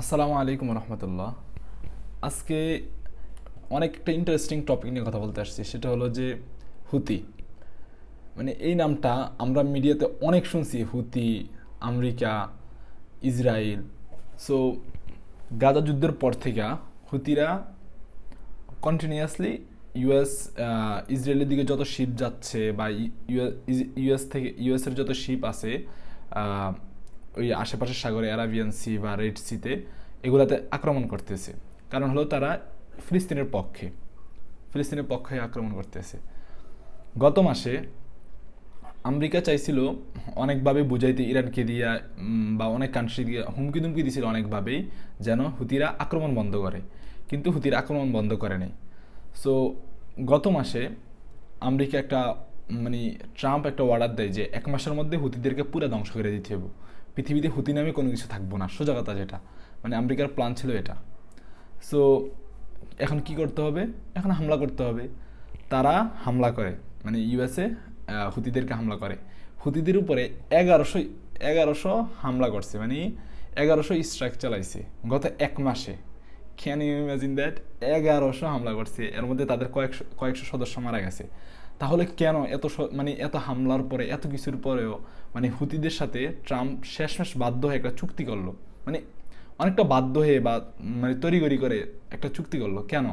আসসালামু আলাইকুম রহমতুল্লাহ। আজকে অনেক একটা ইন্টারেস্টিং টপিক নিয়ে কথা বলতে আসছি, সেটা হলো যে হুতি। মানে এই নামটা আমরা মিডিয়াতে অনেক শুনছি, Houthi, America Israel so Gaza যুদ্ধের পর থেকে হুতিরা কন্টিনিউয়াসলি ইউএস ইসরায়েলের দিকে যত শিপ যাচ্ছে বা ইউএস থেকে ইউএসের যত শিপ আছে ওই আশেপাশের সাগরে, অ্যারাবিয়ান সি বা রেড সিতে এগুলাতে আক্রমণ করতেছে। কারণ হলো তারা ফিলিস্তিনের পক্ষে ফিলিস্তিনের পক্ষে আক্রমণ করতেছে। গত মাসে আমেরিকা চাইছিল অনেকভাবে বুঝাইতে ইরানকে দিয়া বা অনেক কান্ট্রি দিয়ে হুমকি দুমকি দিছিল অনেকভাবেই যেন হুতিরা আক্রমণ বন্ধ করে। কিন্তু হুতির আক্রমণ বন্ধ করে নাই। সো গত মাসে আমেরিকা একটা মানে ট্রাম্প একটা অর্ডার দেয় যে এক মাসের মধ্যে হুতিদেরকে পুরো ধ্বংস করে দিতে হবে। পৃথিবীতে হুতি নামে কোনো কিছু থাকব না, সোজা কথা যেটা। মানে আমেরিকার প্ল্যান ছিল এটা। সো এখন কি করতে হবে? এখন হামলা করতে হবে। তারা হামলা করে। মানে ইউএসএ হুতিদেরকে হামলা করে। হুতিদের উপরে এগারোশো এগারোশো হামলা করছে। মানে এগারোশো স্ট্রাইক চালাইছে গত এক মাসে। ক্যান ইউ ইমাজিন দ্যাট এগারোশো হামলা করছে। এর মধ্যে তাদের কয়েকশো কয়েকশো সদস্য মারা গেছে। তাহলে কেন এত মানে এত হামলার পরে, এত কিছুর পরেও মানে হুতিদের সাথে ট্রাম্প শেষমেশ বাধ্য হয়ে একটা চুক্তি করল? মানে অনেকটা বাধ্য হয়ে বা মানে তড়িগড়ি করে একটা চুক্তি করল, কেন?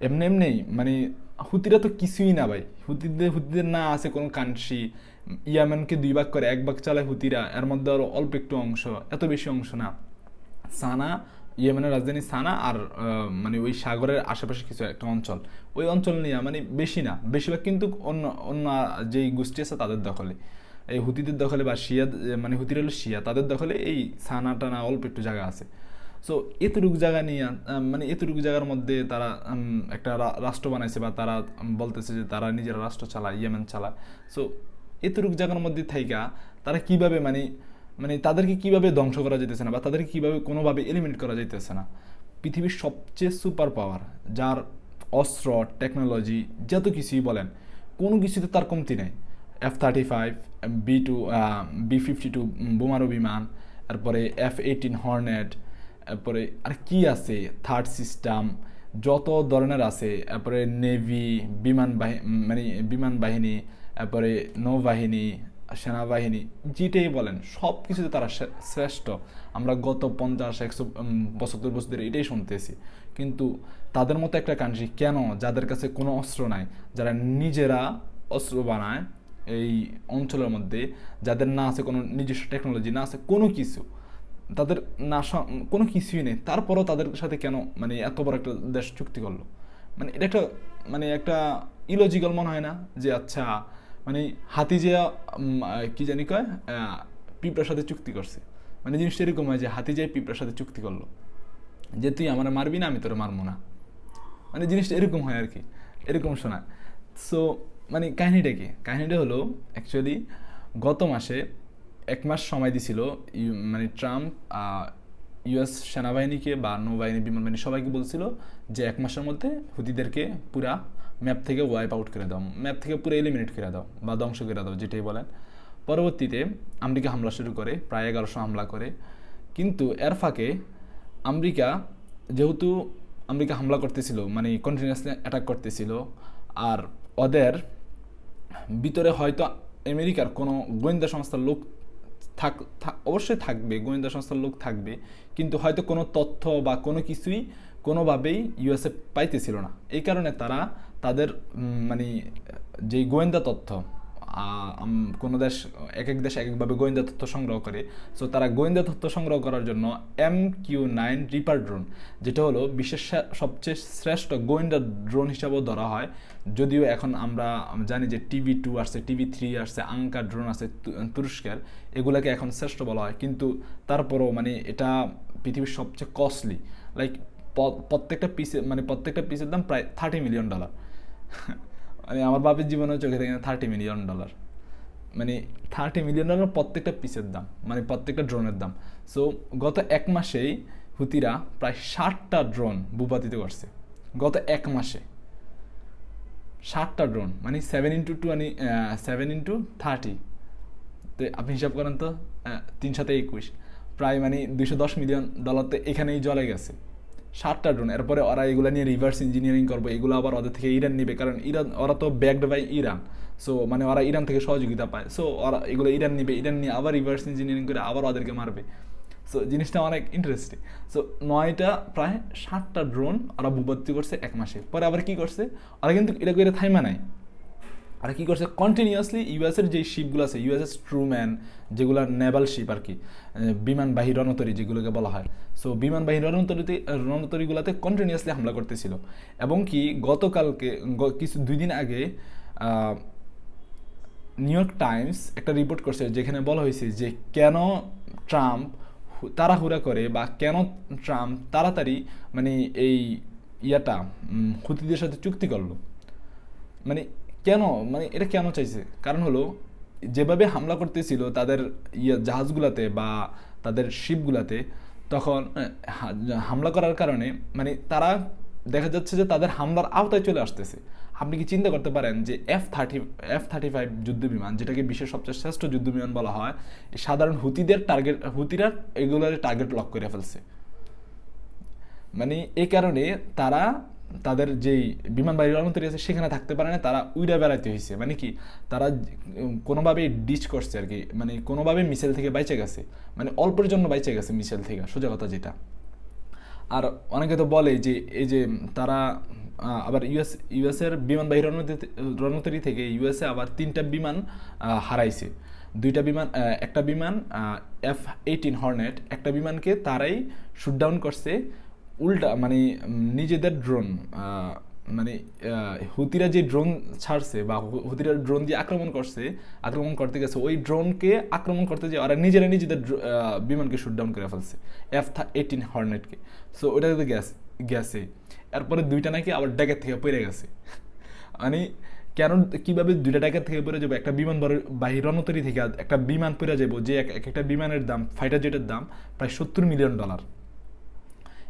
এমনি এমনি মানে হুতিরা তো কিছুই না ভাই। হুতিদের হুতিদের না আছে কোনো কান্ট্রি। ইয়ামেনকে দুই ভাগ করে এক ভাগ চালায় হুতিরা, এর মধ্যে আরও অল্প একটু অংশ, এত বেশি অংশ না। সানা ইয়েমেনের রাজধানী সানা আর মানে ওই সাগরের আশেপাশে কিছু একটা অঞ্চল। ওই অঞ্চল নিয়ে মানে বেশি না, বেশিরভাগ কিন্তু অন্য অন্য যেই গোষ্ঠী আছে তাদের দখলে। এই হুতিদের দখলে বা শিয়া মানে হুতির হলো শিয়া, তাদের দখলে এই সানা টানা অল্প একটু জায়গা আছে। সো এতটুকু জায়গা নিয়ে মানে এতটুকু জায়গার মধ্যে তারা একটা রাষ্ট্র বানাইছে বা তারা বলতেছে যে তারা নিজেরা রাষ্ট্র চালায়, ইয়েমেন চালায়। সো এতটুকু জায়গার মধ্যে থাইকা তারা কীভাবে মানে মানে তাদেরকে কীভাবে ধ্বংস করা যেতেছে না বা তাদেরকে কীভাবে কোনোভাবে এলিমিনেট করা যাইতেছে না, পৃথিবীর সবচেয়ে সুপার পাওয়ার যার অস্ত্র টেকনোলজি যত কিছুই বলেন, কোনো কিছুতে তার কমতি নেই। F thirty five B two B fifty two বোমারু বিমান, তারপরে এফ এইটিন হর্নেট তারপরে আর কি আছে? থার্ড সিস্টেম যত ধরনের আছে, তারপরে নেভি বিমান বাহিনী মানে বিমান বাহিনী, তারপরে নৌবাহিনী সেনাবাহিনী, যেটাই বলেন সব কিছুতে তারা শ্রেষ্ঠ। আমরা গত পঞ্চাশ, একশো পঁচাত্তর বছর ধরে এটাই শুনতেছি। কিন্তু তাদের মতো একটা কান্ট্রি কেন যাদের কাছে কোনো অস্ত্র নাই? যারা নিজেরা অস্ত্র বানায় এই অঞ্চলের মধ্যে, যাদের না আছে কোনো নিজস্ব টেকনোলজি না আছে কোনো কিছু, তাদের না কোনো কিছুই নেই। তারপরও তাদের সাথে কেন মানে এত বড় একটা দেশ চুক্তি করল? মানে এটা একটা মানে একটা ইলজিক্যাল মনে হয় না যে আচ্ছা মানে হাতি যে কি জানি কয় পিঁপড়ার সাথে চুক্তি করছে। মানে জিনিসটা এরকম হয় যে হাতি যায় পিঁপড়ার সাথে চুক্তি করল, যে তুই আমার মারবি না, আমি তোরে মারবো না। মানে জিনিসটা এরকম হয় আর কি এরকম শোনা। সো মানে কাহিনিটা কি? কাহিনিটা হলো অ্যাকচুয়ালি গত মাসে এক মাস সময় দিছিল মানে ট্রাম্প ইউএস সেনাবাহিনীকে বা নৌবাহিনী বিমান বাহিনী সবাইকে বলছিল যে এক মাসের মধ্যে হুতিদেরকে পুরা ম্যাপ থেকে ওয়াইপ আউট করে দাও। ম্যাপ থেকে পুরো এলিমিনেট করে দাও বা ধ্বংস করে দাও, যেটাই বলেন। পরবর্তীতে আমেরিকা হামলা শুরু করে, প্রায় এগারোশো হামলা করে। কিন্তু এর ফাঁকে আমেরিকা যেহেতু আমেরিকা হামলা করতেছিল মানে কন্টিনিউয়াসলি অ্যাটাক করতেছিল, আর ওদের ভিতরে হয়তো আমেরিকার কোনো গোয়েন্দা সংস্থার লোক থাক অবশ্যই থাকবে, গোয়েন্দা সংস্থার লোক থাকবে, কিন্তু হয়তো কোনো তথ্য বা কোনো কিছুই কোনোভাবেই ইউএসএ পাইতেছিল না। এই কারণে তারা তাদের মানে যেই গোয়েন্দা তথ্য কোনো দেশ এক এক দেশ এক একভাবে গোয়েন্দা তথ্য সংগ্রহ করে। সো তারা গোয়েন্দা তথ্য সংগ্রহ করার জন্য M Q nine Reaper drone, যেটা হলো বিশ্বের সবচেয়ে শ্রেষ্ঠ গোয়েন্দা ড্রোন হিসাবেও ধরা হয়। যদিও এখন আমরা জানি যে টিভি টু আসছে, টিভি থ্রি আসছে আঙ্কা ড্রোন আছে তুরস্কের, এগুলোকে এখন শ্রেষ্ঠ বলা হয়। কিন্তু তারপরও মানে এটা পৃথিবীর সবচেয়ে কস্টলি লাইক প্রত্যেকটা পিসে মানে প্রত্যেকটা পিসের দাম প্রায় থার্টি মিলিয়ন ডলার মানে আমার বাপের জীবনে চোখে দেখে থার্টি মিলিয়ন ডলার মানে থার্টি মিলিয়ন ডলার প্রত্যেকটা পিসের দাম মানে প্রত্যেকটা ড্রোনের দাম. সো গত এক মাসেই হুতিরা প্রায় ষাটটা ড্রোন ভূপাতিত করছে। গত এক মাসে। ষাটটা ড্রোন মানে সেভেন ইন্টু টু মানে সেভেন ইন্টু থার্টি তো আপনি হিসাব করেন তো আহ, তিন সাথে একুশ প্রায় মানে দুশো দশ মিলিয়ন ডলার তো এখানেই জলে গেছে। ষাটটা ড্রোন এরপরে ওরা এগুলো নিয়ে রিভার্স ইঞ্জিনিয়ারিং করব, এগুলো আবার ওদের থেকে ইরান নেবে, কারণ ইরান ওরা তো ব্যাকড বাই ইরান সো মানে ওরা ইরান থেকে সহযোগিতা পায় সো ওরা এগুলো ইরান নেবে ইরান নিয়ে আবার রিভার্স ইঞ্জিনিয়ারিং করে আবার ওদেরকে মারবে সো জিনিসটা অনেক ইন্টারেস্টিং সো নয়টা, প্রায় সাতটা ড্রোন ওরা ভূপত্তি করছে এক মাসে, পরে আবার কি করছে, ওরা কিন্তু এটা করে থাইমা নাই আর কি করছে? কন্টিনিউয়াসলি ইউএসের যে শিপগুলো আছে ইউএসএস ট্রুম্যান যেগুলো নেভাল শিপ আর কি বিমানবাহী রণতরী যেগুলোকে বলা হয়। সো বিমানবাহী রণতরীতে, রণতরীগুলোতে কন্টিনিউয়াসলি হামলা করতেছিল। এবং কি গতকালকে কিছু দুই দিন আগে নিউ ইয়র্ক টাইমস একটা রিপোর্ট করছে যেখানে বলা হয়েছে যে কেন ট্রাম্প তাড়াহুড়া করে বা কেন ট্রাম্প তাড়াতাড়ি মানে এই ইয়াটা হুতিদের সাথে চুক্তি করল। মানে কেন? মানে এটা কেন চাইছে? কারণ হলো, যেভাবে হামলা করতেছিল তাদের ইয়ে জাহাজগুলাতে বা তাদের শিপগুলাতে, তখন হামলা করার কারণে মানে তারা দেখা যাচ্ছে যে তাদের হামলার আওতায় চলে আসতেছে। আপনি কি চিন্তা করতে পারেন যে F thirty F thirty five যুদ্ধ বিমান, যেটাকে বিশ্বের সবচেয়ে শ্রেষ্ঠ যুদ্ধ বিমান বলা হয় সাধারণ হুতিদের টার্গেট হুতিরা এগুলোর টার্গেট লক করে ফেলছে। মানে এই কারণে তারা তাদের যেই বিমান বাহিনী রণতরী আছে সেখানে থাকতে পারে না তারা উইরা বেড়াইতে হয়েছে মানে কি তারা উম, কোনোভাবে ডিচ করছে আর কি মানে কোনোভাবে মিছিল থেকে বাইচে গেছে। মানে অল্পের জন্য বাইচে গেছে মিছিল থেকে সোজা কথা যেটা। আর অনেকে তো বলে যে এই যে তারা আবার ইউএস ইউএসের বিমানবাহী রণতরী রণতরী থেকে ইউএসএ আবার তিনটা বিমান হারাইছে। দুইটা বিমান একটা বিমান এফ এইটিন হর্নেট একটা বিমানকে তারাই শুটডাউন করছে উল্টা মানে নিজেদের ড্রোন মানে হুতিরা যে ড্রোন ছাড়ছে বা হুতিরা ড্রোন দিয়ে আক্রমণ করছে, আক্রমণ করতে গেছে, ওই ড্রোনকে আক্রমণ করতে যে ওরা নিজেরা নিজেদের বিমানকে শুটডাউন করে ফেলছে এফ থা এইটিন হর্নেটকে সো ওটাতে গ্যাস গেছে এরপরে দুইটা নাকি আবার ড্যাগের থেকে পড়ে গেছে। মানে কেন কীভাবে দুইটা টাকা থেকে পড়ে যাব? একটা বিমান বড় বাহির রণতরী থেকে, একটা বিমান পড়ে যাব যে এক একটা বিমানের দাম ফাইটার জেটের দাম প্রায় সত্তর মিলিয়ন ডলার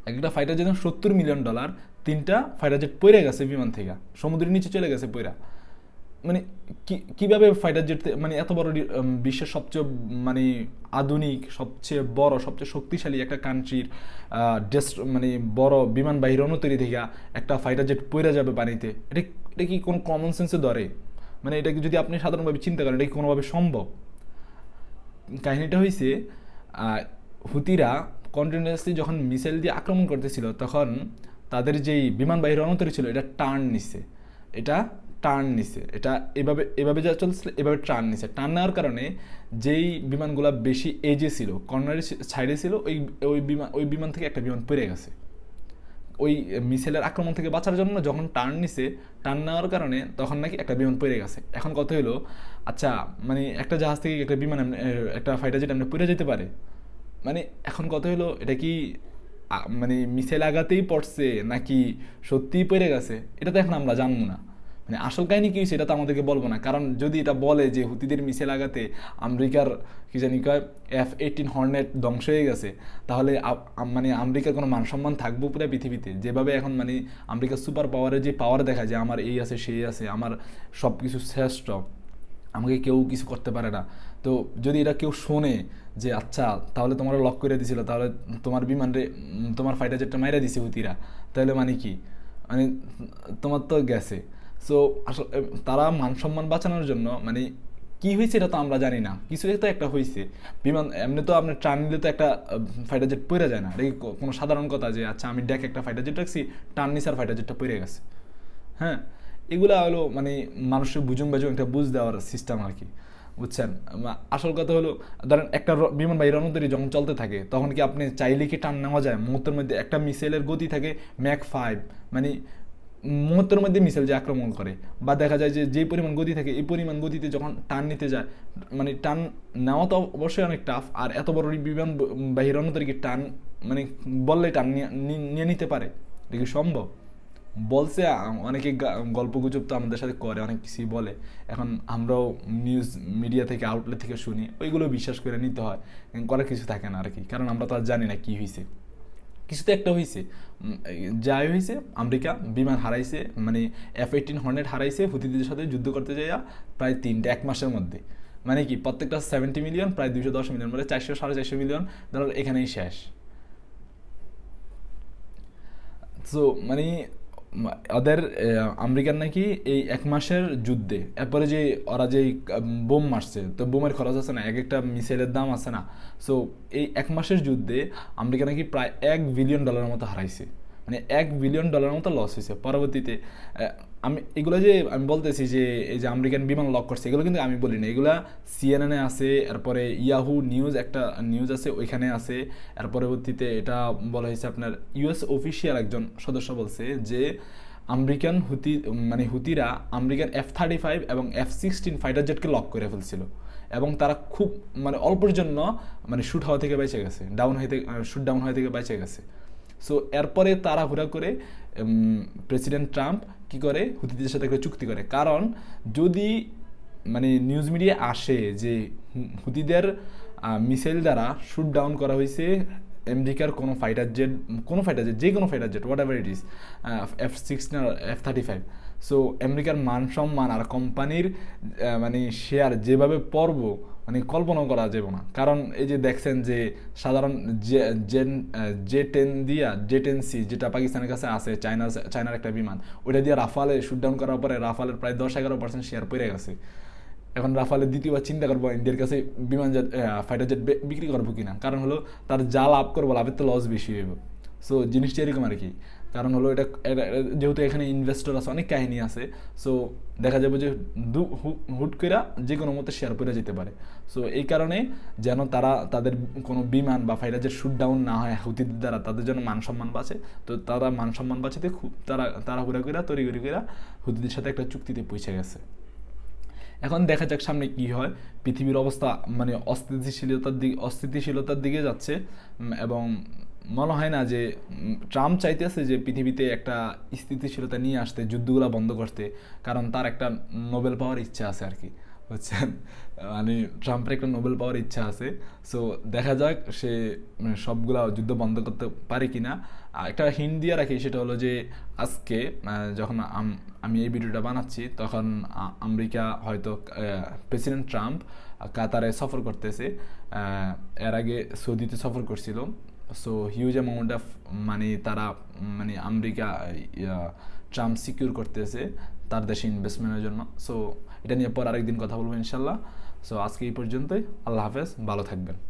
একটা ফাইটার জেট সত্তর মিলিয়ন ডলার তিনটা ফাইটার জেট পড়ে গেছে বিমান থেকে। সমুদ্রের নিচে চলে গেছে পইরা। মানে কি- কীভাবে ফাইটার জেট মানে এত বড় বিশ্বের সবচেয়ে মানে আধুনিক, সবচেয়ে বড়, সবচেয়ে শক্তিশালী একটা কান্ট্রির মানে বড় বিমানবাহী রণতরী থেকে একটা ফাইটার জেট পইরা যাবে পানিতে। এটা এটা কি কোনো কমন সেন্সে ধরে? মানে এটা কি যদি আপনি সাধারণভাবে চিন্তা করেন, এটা কি কোনোভাবে সম্ভব? কাহিনীটা হয়েছে হুতিরা কন্টিনিউয়াসলি যখন মিসাইল দিয়ে আক্রমণ করতেছিল, তখন তাদের যেই বিমানবাহী রণতরী ছিল, এটা টার্ন নিছে। এটা টার্ন নিছে। এটা এভাবে এভাবে যা চলছিল, এভাবে টার্ন নিছে। টার্ন নেওয়ার কারণে যেই বিমানগুলো বেশি এজে ছিল কর্নারের সাইডে ছিল, ওই ওই বিমান ওই বিমান থেকে একটা বিমান পড়ে গেছে। ওই মিসাইলের আক্রমণ থেকে বাঁচার জন্য যখন টার্ন নিছে টার্ন নেওয়ার কারণে তখন নাকি একটা বিমান পড়ে গেছে। এখন কথা হলো আচ্ছা মানে একটা জাহাজ থেকে একটা বিমান একটা ফাইটার জেট এমনি পড়ে যেতে পারে। মানে এখন কথা হলো, এটা কি মানে মিসাইল আগাতেই পড়ছে নাকি সত্যিই পড়ে গেছে? এটা তো এখন আমরা জানব না। মানে আসল কাহিনী কি সেটা তো আমাদেরকে বলব না। কারণ যদি এটা বলে যে হুতিদের মিসাইল আগাতে আমেরিকার, কি জানি কয় এফ এইটিন হর্নেট ধ্বংস হয়ে গেছে, তাহলে মানে আমেরিকার কোনো মান সম্মান থাকব পুরো পৃথিবীতে। যেভাবে এখন মানে আমেরিকার সুপার পাওয়ারের যে পাওয়ার দেখা যায় আমার এই আছে, সেই আছে, আমার সব কিছু শ্রেষ্ঠ, আমাকে কেউ কিছু করতে পারে না। তো যদি এটা কেউ শোনে যে আচ্ছা তাহলে তোমার লক করে দিছিল, তাহলে তোমার বিমান রে তোমার ফাইটার জেটটা মাইরা দিছে হুতিরা, তাহলে মানে কি? মানে তোমার তো গেছে। সো আসলে তারা মান সম্মান বাঁচানোর জন্য মানে কি হয়েছে এটা তো আমরা জানি না। কিছু তো একটা হয়েছে বিমান, এমনি তো আপনার টান নিলে তো একটা ফাইটার জেট পড়ে যায় না। এটা কোনো সাধারণ কথা যে আচ্ছা আমি ডেক একটা ফাইটার জেট রাখছি, টান নিছে আর ফাইটার জেটটা পড়ে গেছে। হ্যাঁ? এগুলো হলো মানে মানুষের বুঝুম বাজুম একটা বুঝ দেওয়ার সিস্টেম আর কি। বুঝছেন? আসল কথা হলো, ধরেন একটা বিমান বাহির রণতরী যখন চলতে থাকে, তখন কি আপনি চাইলে কি টান নেওয়া যায়? মুহূর্তের মধ্যে একটা মিসাইলের গতি থাকে ম্যাক ফাইভ মানে মুহূর্তের মধ্যে মিসাইল যে আক্রমণ করে। বা দেখা যায় যে যে পরিমাণ গতি থাকে, এই পরিমাণ গতিতে যখন টান নিতে যায় মানে টান নেওয়া তো অবশ্যই অনেক টাফ আর এত বড় বিমান বাহির রণতরীকে টান মানে বললে টান নিয়ে- নিয়ে নিতে পারে। এটা কি সম্ভব? বলছে অনেকে গা- গল্প গুজব তো আমাদের সাথে করে, অনেক কিছুই বলে। এখন আমরাও নিউজ মিডিয়া থেকে আউটলেট থেকে শুনি, ওইগুলো বিশ্বাস করে নিতে হয়। করার কিছু থাকে না আর কি কারণ আমরা তো আর জানি না কি হয়েছে কিছু তো একটা হয়েছে যাই হয়েছে আমেরিকা বিমান হারাইছে মানে এফ এইটিন হর্নেট হারাইছে হুতিদের সাথে যুদ্ধ করতে যাইয়া প্রায় তিনটে, এক মাসের মধ্যে। মানে কি, প্রত্যেকটা সেভেন্টি মিলিয়ন প্রায় দুশো দশ মিলিয়ন মানে চারশো, সাড়ে চারশো মিলিয়ন ডলার এখানেই শেষ। সো মানে ওদের আমেরিকার নাকি এই এক মাসের যুদ্ধে। এরপরে যে ওরা যে বোম মারছে, তো বোমের খরচ আছে না এক একটা মিসাইলের দাম আছে না। সো এই এক মাসের যুদ্ধে আমেরিকা নাকি প্রায় এক বিলিয়ন ডলারের মতো হারাইছে। মানে এক বিলিয়ন ডলারের মতো লস হয়েছে। পরবর্তীতে আমি এগুলো যে আমি বলতেছি যে, এই যে আমেরিকান বিমান লক করছে, এগুলো কিন্তু আমি বলি না এগুলা সিএনএনে আছে, এরপরে ইয়াহু নিউজ একটা নিউজ আছে, ওইখানে আছে। এর পরবর্তীতে এটা বলা হয়েছে আপনার ইউএস অফিসিয়াল একজন সদস্য বলছে যে, আমেরিকান হুতি মানে হুতিরা আমেরিকান এফ থার্টি ফাইভ এবং এফ সিক্সটিন ফাইটার জেটকে লক করে ফেলছিল। এবং তারা খুব মানে অল্পের জন্য মানে শ্যুট হওয়া থেকে বেঁচে গেছে ডাউন হইতে শুট ডাউন হওয়া থেকে বেঁচে গেছে। সো এরপরে তারা হুরা করে প্রেসিডেন্ট ট্রাম্প কি করে? হুতিদের সাথে একটা চুক্তি করে। কারণ, যদি মানে নিউজ মিডিয়া আসে যে হুতিদের মিসাইল দ্বারা শুট ডাউন করা হয়েছে, আমেরিকার কোনো ফাইটার জেট কোনো ফাইটার জেট যে কোনো fighter jet whatever it is F sixteen R F thirty five so আমেরিকার মান সম্মান আর কোম্পানির মানে শেয়ার যেভাবে পড়ব মানে কল্পনাও করা যাবে না। কারণ এই যে দেখছেন যে সাধারণ জে টেন দিয়া জে টেন সি, যেটা পাকিস্তানের কাছে আছে চায়নার চায়নার একটা বিমান, ওইটা দিয়ে রাফালে শুট ডাউন করার পরে রাফালের প্রায় দশ, এগারো পার্সেন্ট শেয়ার পড়ে গেছে। এখন রাফালের দ্বিতীয়বার চিন্তা করব ইন্ডিয়ার কাছে বিমান জেট ফাইটার জেট বিক্রি করব কিনা। কারণ হলো তার যা লাভ করব, লাভের তো লস বেশি হইব। সো জিনিসটা এরকম আর কি। কারণ হলো এটা যেহেতু এখানে ইনভেস্টর আছে, অনেক কাহিনী আছে সো দেখা যাবে যে দু হুট করে যে কোনো মতো শেয়ার করে যেতে পারে। সো এই কারণে যেন তারা তাদের কোনো বিমান বা ফাইটার শুট ডাউন না হয় হুতিদের দ্বারা তাদের জন্য মান সম্মান বাঁচে, তো তারা মান সম্মান বাঁচাতে খুব তারা তারা হুড়া করে তৈরি করে করে হুতিদের সাথে একটা চুক্তিতে পৌঁছে গেছে। এখন দেখা যাক সামনে কি হয়। পৃথিবীর অবস্থা মানে অস্থিতিশীলতার দিকে অস্থিতিশীলতার দিকে যাচ্ছে এবং মনে হয় না যে ট্রাম্প চাইতেছে যে পৃথিবীতে একটা স্থিতিশীলতা নিয়ে আসতে, যুদ্ধগুলো বন্ধ করতে, কারণ তার একটা নোবেল পাওয়ার ইচ্ছা আছে আর কি, বুঝছেন? মানে ট্রাম্পের একটা নোবেল পাওয়ার ইচ্ছা আছে। সো দেখা যাক সে মানে সবগুলা যুদ্ধ বন্ধ করতে পারে কিনা। আর একটা হিন্ট দিয়ে রাখি, সেটা হলো যে, আজকে যখন আমি এই ভিডিওটা বানাচ্ছি, তখন আমেরিকা হয়তো প্রেসিডেন্ট ট্রাম্প কাতারে সফর করতেছে। এর আগে সৌদিতে সফর করছিল। সো হিউজ অ্যামাউন্ট অফ মানে তারা মানে আমেরিকা ট্রাম্প সিকিউর করতেছে তার দেশে ইনভেস্টমেন্টের জন্য। সো এটা নিয়ে পর আরেকদিন কথা বলব ইনশাল্লাহ। সো আজকে এই পর্যন্তই। আল্লাহ হাফেজ। ভালো থাকবেন।